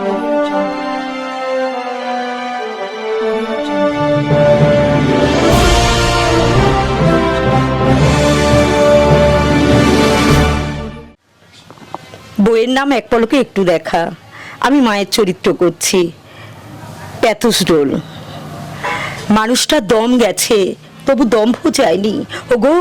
বইয়ের নাম এক পলকে একটু দেখা। আমি মায়ের চরিত্র করছি। প্যাথুস রোল মানুষটা দম গেছে। তবু দম্ভ যায়নি ওগো,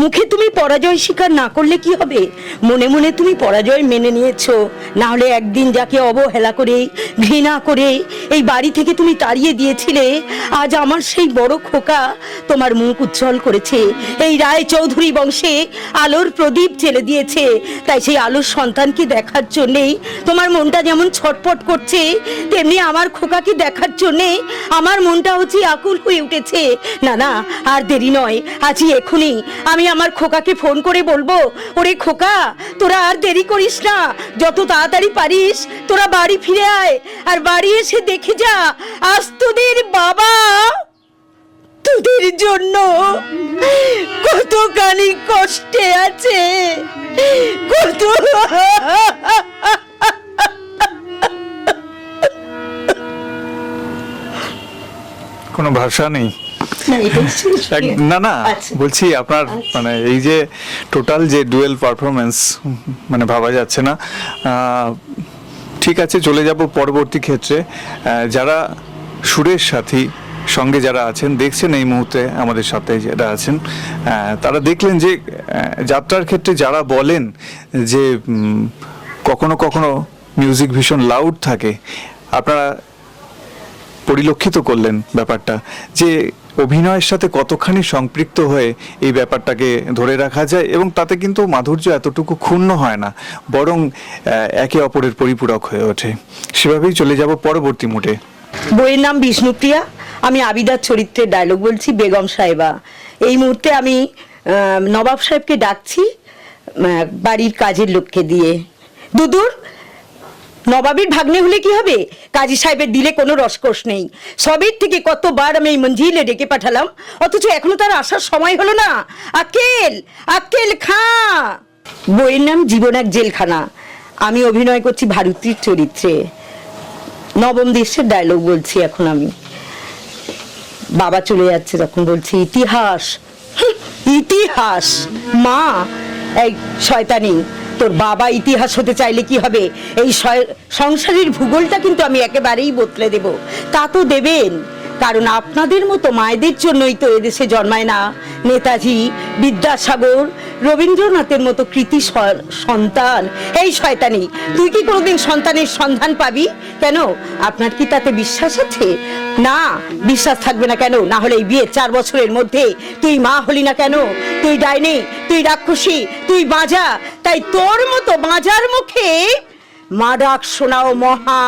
মুখে তুমি পরাজয় স্বীকার না করলে কি হবে? মনে মনে তুমি পরাজয় মেনে নিয়েছো। না হলে একদিন যাকে অবহেলা করে, ঘৃণা করে এই বাড়ি থেকে তুমি তাড়িয়ে দিয়েছিলে। আজ আমার সেই বড় খোকা তোমার মুখ উজ্জ্বল করেছে। এই রায় চৌধুরী বংশে আলোর প্রদীপ জেলে দিয়েছে। তাই সেই আলোর সন্তানকে দেখার জন্যেই তোমার মনটা যেমন ছটপট করছে, তেমনি আমার খোকাকে দেখার জন্যে আমার মনটা হচ্ছে আকুল হয়ে উঠেছে। না না, আর দেরি নয়, আজই এখনই আমি আমার খোকাকে ফোন করে বলব, ওরে খোকা, তোরা আর দেরি করিস না, যত তাড়াতাড়ি পারিস তোরা বাড়ি ফিরে আয়, আর বাড়ি এসে যা আজ তোদের বাবা তোদের জন্য কতখানি কষ্টে আছে। কত কোনো ভাষা নেই। না, না আচ্ছা। বলছি আপনার মানে এই যে টোটাল যে ডুয়েল পারফরমেন্স মানে ভাবা যাচ্ছে না আহ, ঠিক আছে, চলে যাব পরবর্তী ক্ষেত্রে। যারা সুরের সাথী, সঙ্গে যারা আছেন, দেখছেন এই মুহূর্তে আমাদের সাথে যারা আছেন তারা দেখলেন যে যাত্রার ক্ষেত্রে যারা বলেন যে কখনো কখনো মিউজিক ভীষণ লাউড থাকে, আপনারা পরিলক্ষিত করলেন ব্যাপারটা যে অভিনয়ের সাথে কতখানি সম্পৃক্ত হয়ে এই ব্যাপারটাকে ধরে রাখা যায় এবং তাতে কিন্তু মাধুর্য এতটুকু ক্ষুণ্ণ হয় না, বরং একে অপরের পরিপূরক হয়ে ওঠে। সেভাবেই চলে যাব পরবর্তী মুটে বইয়ের নাম বিষ্ণুপ্রিয়া। আমি আবিদার চরিত্রের ডায়লগ বলছি, বেগম সাহেবা। এই মুহূর্তে আমি নবাব সাহেবকে ডাকছি বাড়ির কাজের লোককে দিয়ে। দুদূর নবাবের ভাগ্নে হলে কি হবে? কাজী সাহেবের দিলে কোনো রসকস নেই। সবের থেকে কতবার আমি এই মঞ্জিলে ডেকে পাঠালাম? অথচ এখনও তার আসার সময় হলো না। আকেল আকেল খা! বইয়ের নাম জীবন এক জেলখানা। আমি অভিনয় করছি ভারতীর চরিত্রে। নবম দেশের ডায়লগ বলছি এখন আমি। বাবা চলে যাচ্ছে তখন বলছি, ইতিহাস ইতিহাস, মা, এই শয়তানি। তোর বাবা ইতিহাস হতে চাইলে কি হবে? এই সংসারের ভূগোলটা কিন্তু আমি একেবারেই বদলে দেব। তা তো দেবেন। কারণ আপনাদের মতো মায়েদের জন্যই তো এদেশে জন্মায় না। নেতাজি, বিদ্যাসাগর, রবীন্দ্রনাথের মতো কৃতি সন্তান। এই শয়তানি, তুই কি কোনোদিন সন্তানের সন্ধান পাবি? কেন? আপনার কি তাতে বিশ্বাস আছে? না, বিশ্বাস থাকবে না কেন? না হলে এই বিয়ের চার বছরের মধ্যে তুই মা হলি না কেন? তুই ডাইনি, তুই রাক্ষসী, তুই বাজা। তাই তোর মতো বাজার মুখে মা ডাক শোনাও মহা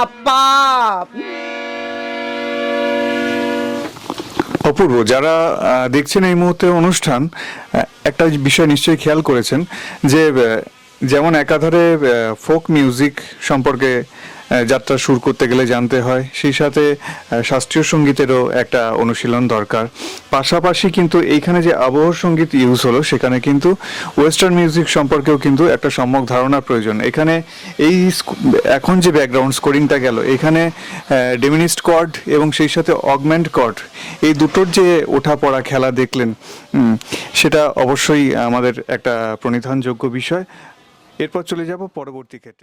অপূর্ব যারা দেখছেন এই মুহূর্তে অনুষ্ঠান একটা বিষয় নিশ্চয়ই খেয়াল করেছেন যে যেমন একাধারে ফোক মিউজিক সম্পর্কে যাত্রা শুরু করতে গেলে জানতে হয়। সেই সাথে শাস্ত্রীয় সঙ্গীতেরও একটা অনুশীলন দরকার। পাশাপাশি কিন্তু এইখানে যে আবহ সংগীত ইউজ হলো, সেখানে কিন্তু ওয়েস্টার্ন মিউজিক সম্পর্কেও কিন্তু একটা সম্যক ধারণা প্রয়োজন। এখানে এই এখন যে ব্যাকগ্রাউন্ড স্কোরিংটা গেল, এখানে ডেমিনিস্ট কর্ড এবং সেই সাথে অগমেন্ট কর্ড এই দুটোর যে ওঠা পড়া খেলা দেখলেন সেটা অবশ্যই আমাদের একটা প্রণিধানযোগ্য বিষয়। এরপর চলে যাব পরবর্তী ক্ষেত্রে।